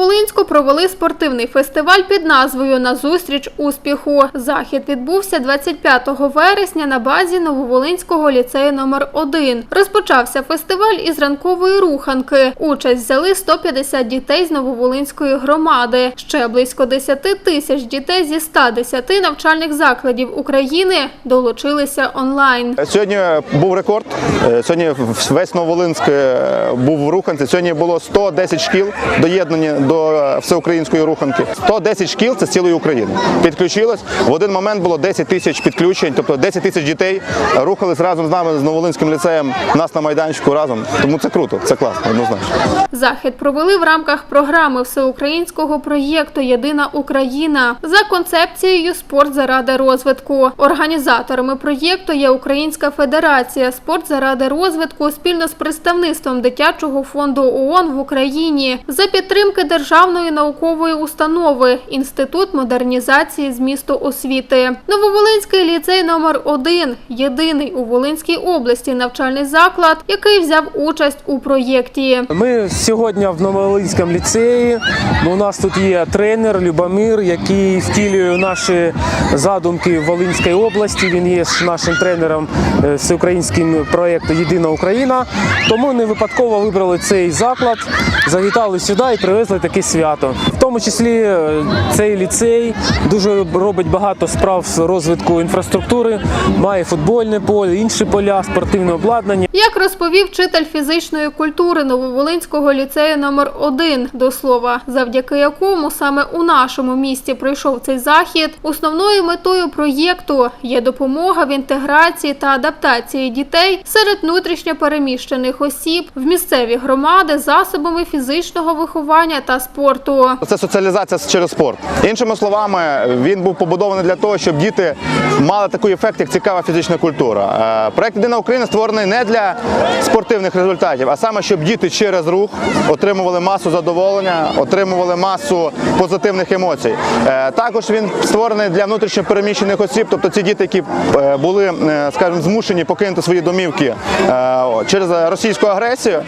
Нововолинську провели спортивний фестиваль під назвою Назустріч успіху. Захід відбувся 25 вересня на базі Нововолинського ліцею номер 1 Розпочався фестиваль із ранкової руханки. Участь взяли 150 дітей з Нововолинської громади. Ще близько 10 тисяч дітей зі 110 навчальних закладів України долучилися онлайн. Сьогодні був рекорд. Е, Сьогодні весь Новолинськ е, був в руханці. Сьогодні було 110 шкіл доєднані до е, всеукраїнської руханки. 110 шкіл це з цілої України. Підключилось. В один момент було 10 тисяч підключень, тобто 10 тисяч дітей рухались разом з нами з Новолинським ліцеєм. Нас на майданчику разом. Тому це круто, це класно, однозначно. Захід провели в рамках програми всеукраїнського проєкту Єдина Україна за концепцією Спорт заради розвитку. Організаторами проєкту є Українська Федерація Спорт заради розвитку спільно з представництвом дитячого фонду ООН в Україні за підтримки державної наукової установи Інститут модернізації змісту освіти. Нововолинський ліцей номер 1 єдиний у Волинській області навчальний заклад, який взяв участь у проєкті. Ми сьогодні в Новолинському ліцеї. У нас тут є тренер Любомир, який втілює наші задумки в Волинській області. Він є нашим тренером всеукраїнським проєкту Єдина Україна. Тому не випадково вибрали цей заклад, завітали сюди і привезли таке свято. Тому числі е, цей ліцей дуже робить багато справ з розвитку інфраструктури, має футбольне поле, інші поля, спортивне обладнання. Як розповів вчитель фізичної культури Нововолинського ліцею номер 1 до слова, завдяки якому саме у нашому місті пройшов цей захід, основною метою проєкту є допомога в інтеграції та адаптації дітей серед внутрішньо переміщених осіб в місцеві громади засобами фізичного виховання та спорту. Це соціалізація через спорт. Іншими словами, він був побудований для того, щоб діти мали такий ефект, як цікава фізична культура. Е, Проект Єдина Україна створений не для спортивних результатів, а саме, щоб діти через рух отримували масу задоволення, отримували масу позитивних емоцій. Е, Також він створений для внутрішньо переміщених осіб, тобто ці діти, які е, були, скажімо, змушені покинути свої домівки через російську агресію.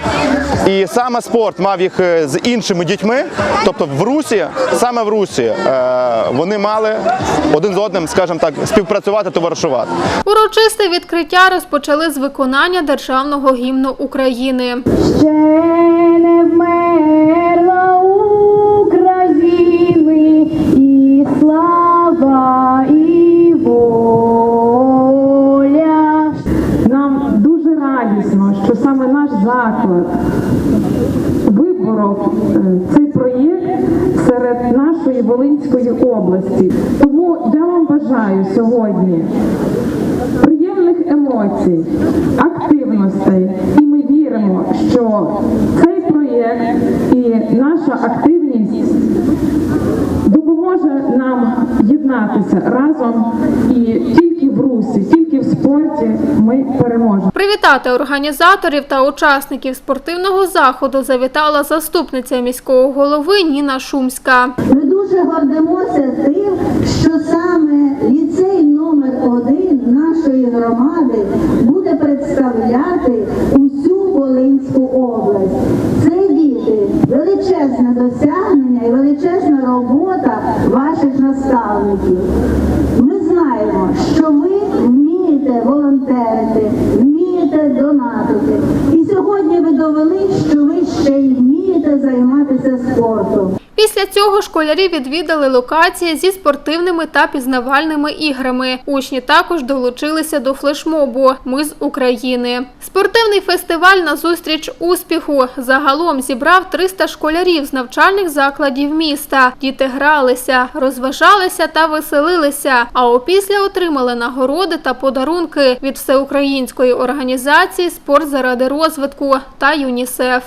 І саме спорт мав їх з іншими дітьми, тобто в Русі, саме в Русі, е, вони мали один з одним, скажімо так, співпрацювати, товаришувати. Урочисте відкриття розпочали з виконання державного гімну України. Ще не вмерла України і слава і воля. Нам дуже радісно, що саме наш заклад виборов е, цей проєкт серед нашої Волинської області. Тому я вам бажаю сьогодні приємних емоцій, активностей, і ми віримо, що цей проєкт і наша активність допоможе нам єднатися разом і тільки в русі, спорті ми переможемо. Привітати організаторів та учасників спортивного заходу завітала заступниця міського голови Ніна Шумська. Ми дуже гордимося тим, що саме ліцей номер один нашої громади буде представляти усю Волинську область. Це діти, величезне досягнення і величезна робота ваших наставників. Ми знаємо, що ви вмієте волонтерити, вмієте донатити. І сьогодні ви довели, що ви ще й вмієте займатися спортом. Після цього школярі відвідали локації зі спортивними та пізнавальними іграми. Учні також долучилися до флешмобу Ми з України. Спортивний фестиваль на зустріч успіху загалом зібрав 300 школярів з навчальних закладів міста. Діти гралися, розважалися та веселилися. А опісля отримали нагороди та подарунки від всеукраїнської організації Спорт заради розвитку та ЮНІСЕФ.